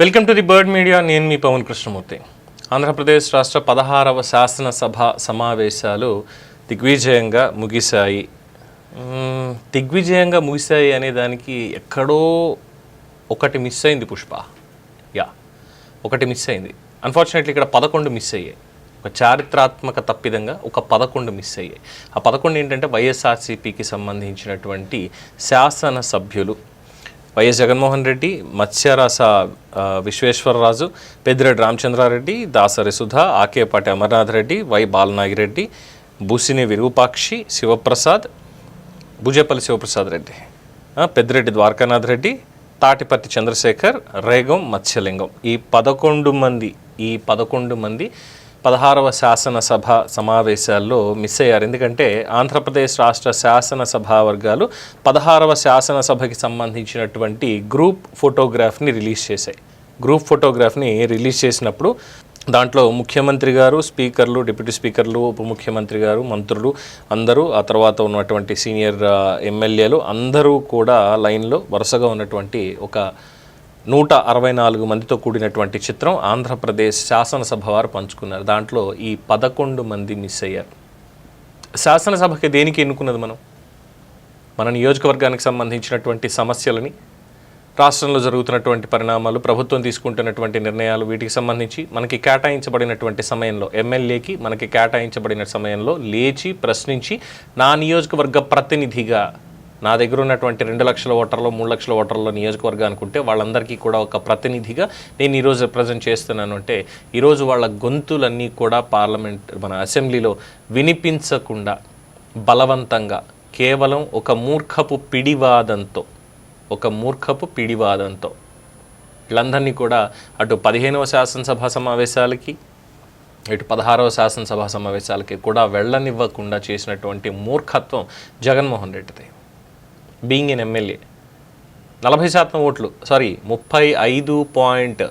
Welcome to the Bird Media నేను మీ పవన్ కృష్ణమూర్తి. ఆంధ్రప్రదేశ్ రాష్ట్ర పదహారవ శాసనసభ సమావేశాలు దిగ్విజయంగా ముగిశాయి. దిగ్విజయంగా ముగిశాయి అనే దానికి ఎక్కడో ఒకటి మిస్ అయింది పుష్ప. యా ఒకటి మిస్ అయింది. అన్ఫార్చునేట్లీ ఇక్కడ పదకొండు మిస్ అయ్యాయి. ఒక చారిత్రాత్మక తప్పిదంగా ఒక పదకొండు మిస్ అయ్యాయి. ఆ పదకొండు ఏంటంటే వైఎస్ఆర్సీపీకి సంబంధించినటువంటి శాసన సభ్యులు వైఎస్ జగన్మోహన్ రెడ్డి మత్స్యరాస విశ్వేశ్వరరాజు పెద్దిరెడ్డి రామచంద్రారెడ్డి దాసరి సుధా ఆకేపాటి అమర్నాథ్ రెడ్డి వై బాలనాగిరెడ్డి బుసిని విరూపాక్షి శివప్రసాద్ భుజపల్లి శివప్రసాద్ రెడ్డి పెద్దిరెడ్డి ద్వారకానాథ్ రెడ్డి తాటిపర్తి చంద్రశేఖర్ రేగం మత్స్యలింగం. ఈ పదకొండు మంది ఈ పదకొండు మంది పదహారవ శాసనసభ సమావేశాల్లో మిస్ అయ్యారు. ఎందుకంటే ఆంధ్రప్రదేశ్ రాష్ట్ర శాసనసభ వర్గాలు పదహారవ శాసనసభకి సంబంధించినటువంటి గ్రూప్ ఫోటోగ్రాఫ్ని రిలీజ్ చేశాయి. గ్రూప్ ఫోటోగ్రాఫ్ని రిలీజ్ చేసినప్పుడు దాంట్లో ముఖ్యమంత్రి గారు స్పీకర్లు డిప్యూటీ స్పీకర్లు ఉప ముఖ్యమంత్రి గారు మంత్రులు అందరూ ఆ తర్వాత ఉన్నటువంటి సీనియర్ ఎమ్మెల్యేలు అందరూ కూడా లైన్లో వరుసగా ఉన్నటువంటి ఒక నూట అరవై నాలుగు మందితో కూడినటువంటి చిత్రం ఆంధ్రప్రదేశ్ శాసనసభ వారు పంచుకున్నారు. దాంట్లో ఈ పదకొండు మంది మిస్ అయ్యారు. శాసనసభకి దేనికి ఎన్నుకున్నది మనం? మన నియోజకవర్గానికి సంబంధించినటువంటి సమస్యలని రాష్ట్రంలో జరుగుతున్నటువంటి పరిణామాలు ప్రభుత్వం తీసుకుంటున్నటువంటి నిర్ణయాలు వీటికి సంబంధించి మనకి కేటాయించబడినటువంటి సమయంలో ఎమ్మెల్యేకి మనకి కేటాయించబడిన సమయంలో లేచి ప్రశ్నించి నా నియోజకవర్గ ప్రతినిధిగా నా దగ్గర ఉన్నటువంటి రెండు లక్షల ఓటర్లు మూడు లక్షల ఓటర్లు నియోజకవర్గానికి వాళ్ళందరికీ కూడా ఒక ప్రతినిధిగా నేను ఈరోజు రిప్రజెంట్ చేస్తున్నాను. అంటే ఈరోజు వాళ్ళ గొంతులన్నీ కూడా పార్లమెంట్ మన అసెంబ్లీలో వినిపించకుండా బలవంతంగా కేవలం ఒక మూర్ఖపు పిడివాదంతో ఒక మూర్ఖపు పిడివాదంతో వీళ్ళందరినీ కూడా అటు పదిహేనవ శాసనసభ సమావేశాలకి ఇటు పదహారవ శాసనసభ సమావేశాలకి కూడా వెళ్ళనివ్వకుండా చేసినటువంటి మూర్ఖత్వం జగన్మోహన్ రెడ్డిది. Being an MLA. నలభై శాతం ఓట్లు సారీ ముప్పై ఐదు పాయింట్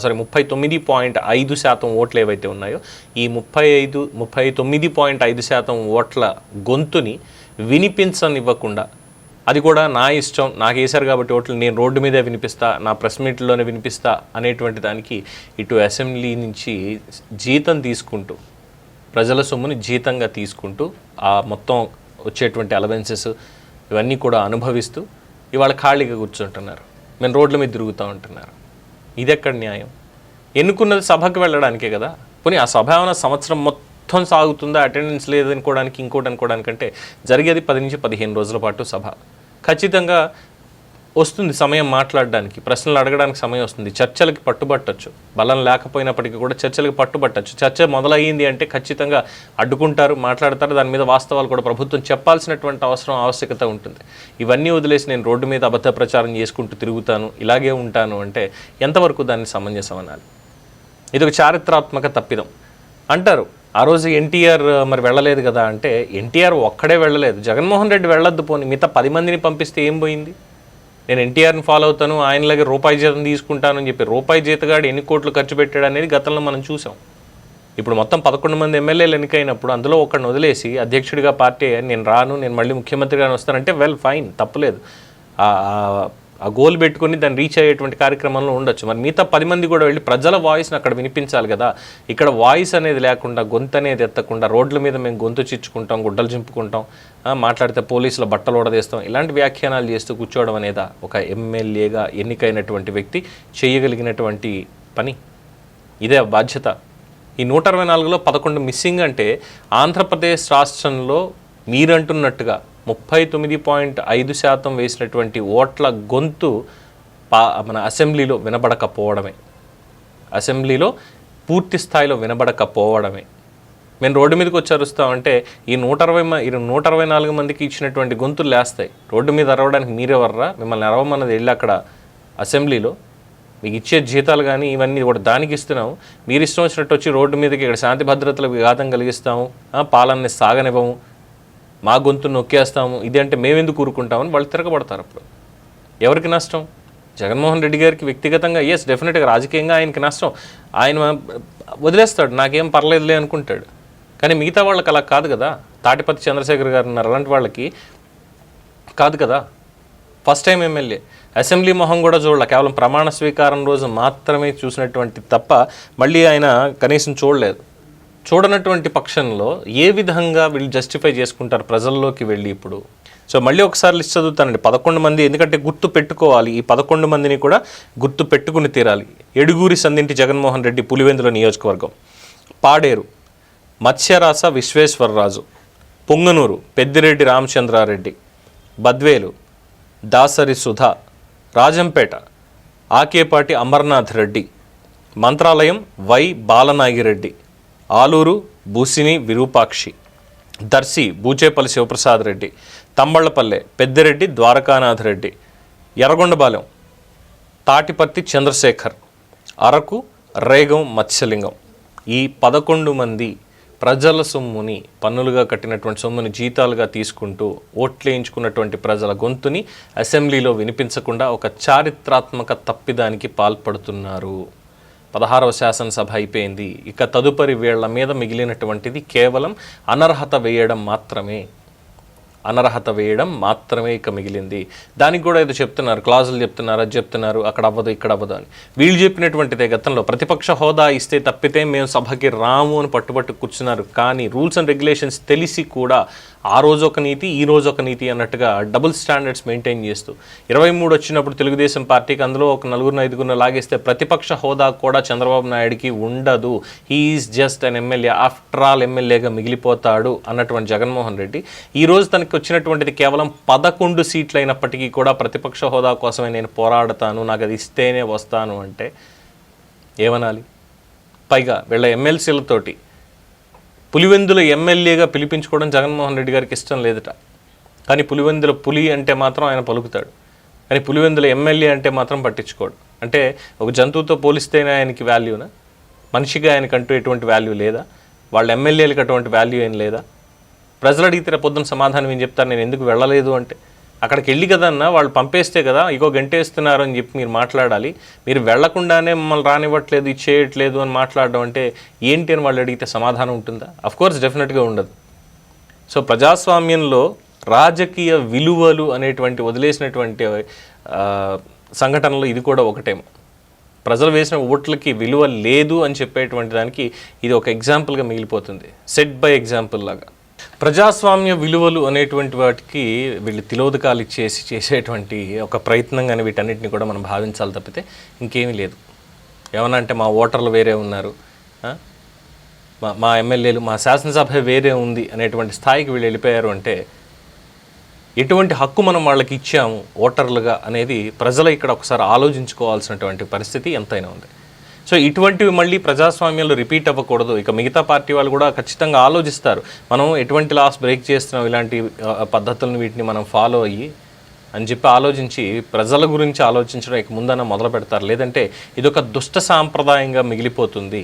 సారీ ముప్పై తొమ్మిది పాయింట్ ఐదు శాతం ఓట్లు ఏవైతే ఉన్నాయో ఈ ముప్పై ఐదు ముప్పై తొమ్మిది పాయింట్ ఐదు శాతం ఓట్ల గొంతుని వినిపించనివ్వకుండా అది కూడా నా ఇష్టం నాకు వేశారు కాబట్టి ఓట్లు నేను రోడ్డు మీదే వినిపిస్తా నా ప్రెస్ మీట్లోనే వినిపిస్తా అనేటువంటి దానికి ఇటు అసెంబ్లీ నుంచి జీతం తీసుకుంటూ ప్రజల సొమ్ముని జీతంగా తీసుకుంటూ ఆ మొత్తం వచ్చేటువంటి అలవెన్సెస్ ఇవన్నీ కూడా అనుభవిస్తూ ఇవాళ ఖాళీగా కూర్చుంటున్నారు. మేము రోడ్ల మీద తిరుగుతూ ఉంటున్నారు. ఇది ఎక్కడ న్యాయం? ఎన్నుకున్నది సభకు వెళ్ళడానికే కదా? పోనీ ఆ సభ ఏమైనా సంవత్సరం మొత్తం సాగుతుందా? అటెండెన్స్ లేదనుకోవడానికి ఇంకోటి అనుకోవడానికంటే జరిగేది పది నుంచి పదిహేను రోజుల పాటు సభ. ఖచ్చితంగా వస్తుంది సమయం మాట్లాడడానికి ప్రశ్నలు అడగడానికి సమయం వస్తుంది. చర్చలకి పట్టుబట్టచ్చు. బలం లేకపోయినప్పటికీ కూడా చర్చలకు పట్టుబట్టచ్చు. చర్చ మొదలయ్యింది అంటే ఖచ్చితంగా అడ్డుకుంటారు మాట్లాడతారు. దాని మీద వాస్తవాలు కూడా ప్రభుత్వం చెప్పాల్సినటువంటి అవసరం ఆవశ్యకత ఉంటుంది. ఇవన్నీ వదిలేసి నేను రోడ్డు మీద అబద్ధ ప్రచారం చేసుకుంటూ తిరుగుతాను ఇలాగే ఉంటాను అంటే ఎంతవరకు దాన్ని సమంజసం అనాలి? ఇది ఒక చారిత్రాత్మక తప్పిదం. అంటారు ఆ రోజు ఎన్టీఆర్ మరి వెళ్ళలేదు కదా అంటే ఎన్టీఆర్ ఒక్కడే వెళ్ళలేదు. జగన్మోహన్ రెడ్డి వెళ్ళొద్దు పోని. మిగతా పది మందిని పంపిస్తే ఏం పోయింది? నేను ఎన్టీఆర్ని ఫాలో అవుతాను ఆయనలాగే రూపాయి జీతం తీసుకుంటాను అని చెప్పి రూపాయి జీతగాడు ఎన్ని కోట్లు ఖర్చు పెట్టాడు అనేది గతంలో మనం చూసాం. ఇప్పుడు మొత్తం పదకొండు మంది ఎమ్మెల్యేలు ఎన్నికైనప్పుడు అందులో ఒకరిని వదిలేసి అధ్యక్షుడిగా పార్టీ నేను రాను నేను మళ్ళీ ముఖ్యమంత్రిగా వస్తానంటే వెల్ ఫైన్ తప్పలేదు. ఆ- గోల్ పెట్టుకొని దాన్ని రీచ్ అయ్యేటువంటి కార్యక్రమంలో ఉండొచ్చు. మరి మిగతా పది మంది కూడా వెళ్ళి ప్రజల వాయిస్ని అక్కడ వినిపించాలి కదా. ఇక్కడ వాయిస్ అనేది లేకుండా గొంతు అనేది ఎత్తకుండా రోడ్ల మీద మేము గొంతు చిచ్చుకుంటాం గుడ్డలు చింపుకుంటాం మాట్లాడితే పోలీసుల బట్టలు ఓడదీస్తాం ఇలాంటి వ్యాఖ్యానాలు చేస్తూ కూర్చోవడం అనేదా ఒక ఎమ్మెల్యేగా ఎన్నికైనటువంటి వ్యక్తి చేయగలిగినటువంటి పని? ఇదే బాధ్యత. ఈ నూట అరవై నాలుగులో పదకొండు మిస్సింగ్ అంటే ఆంధ్రప్రదేశ్ రాష్ట్రంలో మీరంటున్నట్టుగా ముప్పై తొమ్మిది పాయింట్ ఐదు శాతం వేసినటువంటి ఓట్ల గొంతు పా మన అసెంబ్లీలో వినబడకపోవడమే. అసెంబ్లీలో పూర్తి స్థాయిలో వినబడకపోవడమే. మేము రోడ్డు మీదకి వచ్చి అరుస్తామంటే ఈ నూట అరవై మ- నూట అరవై నాలుగు మందికి ఇచ్చినటువంటి గొంతులు లేస్తాయి. రోడ్డు మీద అరవడానికి మీరెవర్రా మిమ్మల్ని అరవమన్నది వెళ్ళి అక్కడ అసెంబ్లీలో. మీకు ఇచ్చే జీతాలు కానీ ఇవన్నీ కూడా దానికి ఇస్తున్నాము. మీరు ఇష్టం వచ్చినట్టు వచ్చి రోడ్డు మీదకి ఇక్కడ శాంతి భద్రతలకు విఘాతం కలిగిస్తాము. ఆ, పాలనని సాగనివ్వము. మా గొంతు నొక్కేస్తాము ఇది అంటే మేమెందుకు ఊరుకుంటామని వాళ్ళు తిరగబడతారు అప్పుడు. ఎవరికి నష్టం? జగన్మోహన్ రెడ్డి గారికి వ్యక్తిగతంగా ఎస్ డెఫినెట్గా రాజకీయంగా ఆయనకి నష్టం. ఆయన వదిలేస్తాడు నాకేం పర్లేదులే అనుకుంటాడు. కానీ మిగతా వాళ్ళకి అలా కాదు కదా. తాటిపత్తి చంద్రశేఖర్ గారు ఉన్నారు అలాంటి వాళ్ళకి కాదు కదా. ఫస్ట్ టైం ఎమ్మెల్యే అసెంబ్లీ మొహం కూడా చూడలే. కేవలం ప్రమాణ స్వీకారం రోజు మాత్రమే చూసినటువంటి తప్ప మళ్ళీ ఆయన కనీసం చూడలేదు. చూడనటువంటి పక్షంలో ఏ విధంగా వీళ్ళు జస్టిఫై చేసుకుంటారు ప్రజల్లోకి వెళ్ళి ఇప్పుడు? సో మళ్ళీ ఒకసారి లిస్ట్ చదువుతానండి. పదకొండు మంది ఎందుకంటే గుర్తు పెట్టుకోవాలి. ఈ పదకొండు మందిని కూడా గుర్తు పెట్టుకుని తీరాలి. ఎడుగూరి సందింటి జగన్మోహన్ రెడ్డి పులివెందుల నియోజకవర్గం. పాడేరు మత్స్యరాస విశ్వేశ్వరరాజు పొంగనూరు పెద్దిరెడ్డి రామచంద్రారెడ్డి బద్వేలు దాసరి సుధా రాజంపేట ఆకేపాటి అమర్నాథ్ రెడ్డి మంత్రాలయం వై బాలనాగిరెడ్డి ఆలూరు బూసిని విరూపాక్షి దర్శి బూచేపల్లి శివప్రసాద్ రెడ్డి తంబళ్ళపల్లె పెద్దిరెడ్డి ద్వారకానాథ్ రెడ్డి ఎర్రగొండపాలెం తాటిపత్తి చంద్రశేఖర్ అరకు రేగం మత్స్యలింగం. ఈ పదకొండు మంది ప్రజల సొమ్ముని పన్నులుగా కట్టినటువంటి సొమ్ముని జీతాలుగా తీసుకుంటూ ఓట్లేయించుకున్నటువంటి ప్రజల గొంతుని అసెంబ్లీలో వినిపించకుండా ఒక చారిత్రాత్మక తప్పిదానికి పాల్పడుతున్నారు. పదహారవ శాసనసభ అయిపోయింది. ఇక తదుపరి వేళ్ళ మీద మిగిలినటువంటిది కేవలం అనర్హత వేయడం మాత్రమే. అనర్హత వేయడం మాత్రమే ఇక మిగిలింది. దానికి కూడా ఏదో చెప్తున్నారు క్లాజులు చెప్తున్నారు అది చెప్తున్నారు అక్కడ అవ్వదు ఇక్కడ అవ్వదు అని. వీళ్ళు చెప్పినటువంటిదే గతంలో ప్రతిపక్ష హోదా ఇస్తే తప్పితే మేము సభకి రాము అని పట్టుబట్టు కూర్చున్నారు. కానీ రూల్స్ అండ్ రెగ్యులేషన్స్ తెలిసి కూడా ఆ రోజు ఒక నీతి ఈ రోజు ఒక నీతి అన్నట్టుగా డబుల్ స్టాండర్డ్స్ మెయింటైన్ చేస్తూ. ఇరవై మూడు వచ్చినప్పుడు తెలుగుదేశం పార్టీకి అందులో ఒక నలుగురు ఐదుగురు లాగేస్తే ప్రతిపక్ష హోదా కూడా చంద్రబాబు నాయుడికి ఉండదు. He's just an MLA after all ఎమ్మెల్యేగా మిగిలిపోతాడు అన్నటువంటి జగన్మోహన్ రెడ్డి. ఈ రోజు తనకి వచ్చినటువంటిది కేవలం పదకొండు సీట్లు అయినప్పటికీ కూడా ప్రతిపక్ష హోదా కోసమే నేను పోరాడతాను నాకు అది ఇస్తేనే వస్తాను అంటే ఏమనాలి? పైగా వీళ్ళ ఎమ్మెల్సీలతోటి పులివెందుల ఎమ్మెల్యేగా పిలిపించుకోవడం జగన్మోహన్ రెడ్డి గారికి ఇష్టం లేదట. కానీ పులివెందుల పులి అంటే మాత్రం ఆయన పలుకుతాడు. కానీ పులివెందుల ఎమ్మెల్యే అంటే మాత్రం పట్టించుకోడు. అంటే ఒక జంతువుతో పోలిస్తేనే ఆయనకి వాల్యూనా? మనిషిగా ఆయనకంటూ ఎటువంటి వాల్యూ లేదా? వాళ్ళ ఎమ్మెల్యేలకు అటువంటి వాల్యూ ఏం లేదా? ప్రజలు అడిగితే పొద్దున సమాధానం ఏం చెప్తారు? నేను ఎందుకు వెళ్ళలేదు అంటే. అక్కడికి వెళ్ళి కదన్నా వాళ్ళు పంపేస్తే కదా ఇగో గంటేస్తున్నారు అని చెప్పి మీరు మాట్లాడాలి. మీరు వెళ్ళకుండానే మమ్మల్ని రానివ్వట్లేదు ఇచ్చేయట్లేదు అని మాట్లాడడం అంటే ఏంటి అని వాళ్ళు అడిగితే సమాధానం ఉంటుందా? అఫ్ కోర్స్ డెఫినెట్గా ఉండదు. సో ప్రజాస్వామ్యంలో రాజకీయ విలువలు అనేటువంటి వదిలేసినటువంటి సంఘటనలో సంఘటనలు ఇది కూడా ఒకటేమో. ప్రజలు వేసిన ఓట్లకి విలువ లేదు అని చెప్పేటువంటి దానికి ఇది ఒక ఎగ్జాంపుల్గా మిగిలిపోతుంది. సెట్ బై ఎగ్జాంపుల్ లాగా. ప్రజాస్వామ్య విలువలు అనేటువంటి వాటికి వీళ్ళు తిలోదకాలు ఇచ్చేసి చేసేటువంటి ఒక ప్రయత్నంగానే వీటన్నిటిని కూడా మనం భావించాలి తప్పితే ఇంకేమీ లేదు. ఏమన్నా అంటే మా ఓటర్లు వేరే ఉన్నారు. మా మా ఎమ్మెల్యేలు మా శాసనసభ వేరే ఉంది అనేటువంటి స్థాయికి వీళ్ళు వెళ్ళిపోయారు అంటే ఎటువంటి హక్కు మనం వాళ్ళకి ఇచ్చాము ఓటర్లుగా అనేది ప్రజలు ఇక్కడ ఒకసారి ఆలోచించుకోవాల్సినటువంటి పరిస్థితి ఎంతైనా ఉంది. సో ఇటువంటివి మళ్ళీ ప్రజాస్వామ్యంలో రిపీట్ అవ్వకూడదు. ఇక మిగతా పార్టీ వాళ్ళు కూడా ఖచ్చితంగా ఆలోచిస్తారు. మనం ఎటువంటి లాస్ బ్రేక్ చేస్తున్నాం ఇలాంటి పద్ధతులను వీటిని మనం ఫాలో అయ్యి అని చెప్పి ఆలోచించి ప్రజల గురించి ఆలోచించడం ఇక ముందన మొదలు పెడతారు లేదంటే ఇదొక దుష్ట సాంప్రదాయంగా మిగిలిపోతుంది.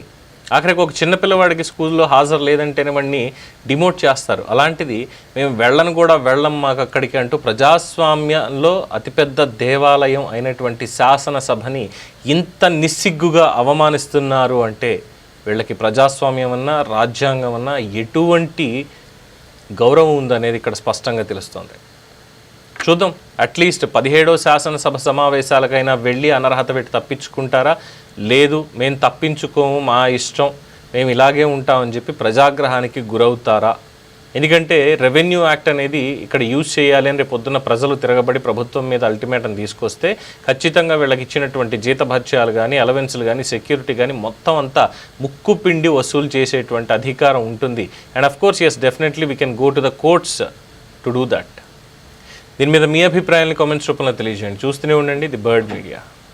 ఆఖరికి ఒక చిన్న పిల్లవాడికి స్కూల్లో హాజరు లేదంటేనే వాడిని డిమోట్ చేస్తారు. అలాంటిది మేము వెళ్ళను కూడా వెళ్ళం మాకు అక్కడికి అంటూ ప్రజాస్వామ్యంలో అతిపెద్ద దేవాలయం అయినటువంటి శాసనసభని ఇంత నిస్సిగ్గుగా అవమానిస్తున్నారు అంటే వీళ్ళకి ప్రజాస్వామ్యం అన్నా రాజ్యాంగం అన్నా ఎటువంటి గౌరవం ఉందనేది ఇక్కడ స్పష్టంగా తెలుస్తోంది. చూద్దాం. అట్లీస్ట్ పదిహేడో శాసనసభ సమావేశాలకైనా వెళ్ళి అనర్హత పెట్టి తప్పించుకుంటారా? లేదు మేము తప్పించుకోము మా ఇష్టం మేము ఇలాగే ఉంటామని చెప్పి ప్రజాగ్రహానికి గురవుతారా? ఎందుకంటే రెవెన్యూ యాక్ట్ అనేది ఇక్కడ యూజ్ చేయాలి అని రేపు పొద్దున్న ప్రజలు తిరగబడి ప్రభుత్వం మీద అల్టిమేటం తీసుకొస్తే ఖచ్చితంగా వీళ్ళకి ఇచ్చినటువంటి జీతభత్యాలు కానీ అలవెన్సులు కానీ సెక్యూరిటీ కానీ మొత్తం అంతా ముక్కు పిండి వసూలు చేసేటువంటి అధికారం ఉంటుంది. And of course yes definitely we can go to the courts to do that దీని మీద మీ అభిప్రాయాన్ని కామెంట్స్ రూపంలో తెలియజేయండి. చూస్తూనే ఉండండి. The Bird media